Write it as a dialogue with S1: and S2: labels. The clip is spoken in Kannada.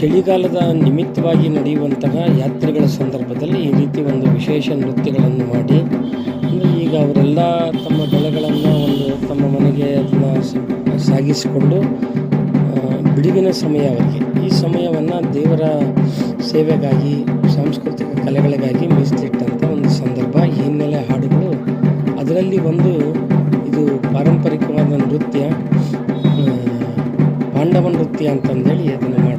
S1: ಚಳಿಗಾಲದ ನಿಮಿತ್ತವಾಗಿ ನಡೆಯುವಂತಹ ಯಾತ್ರೆಗಳ ಸಂದರ್ಭದಲ್ಲಿ ಈ ರೀತಿ ಒಂದು ವಿಶೇಷ ನೃತ್ಯಗಳನ್ನು ಮಾಡಿ ಈಗ ಅವರೆಲ್ಲ ತಮ್ಮ ಬೆಳೆಗಳನ್ನು ಒಂದು ತಮ್ಮ ಮನೆಗೆ ಅದನ್ನು ಸಾಗಿಸಿಕೊಂಡು ಬಿಡುವಿನ ಸಮಯ ಅವರಿಗೆ. ಈ ಸಮಯವನ್ನು ದೇವರ ಸೇವೆಗಾಗಿ, ಸಾಂಸ್ಕೃತಿಕ ಕಲೆಗಳಿಗಾಗಿ ಮೀಸಲಿಟ್ಟಂಥ ಒಂದು ಸಂದರ್ಭ ಹಿನ್ನೆಲೆ ಹಾಡುಗಳು. ಅದರಲ್ಲಿ ಒಂದು ಇದು ಪಾರಂಪರಿಕವಾದ ನೃತ್ಯ ಪಾಂಡವ ನೃತ್ಯ ಅಂತಂದೇಳಿ ಅದನ್ನು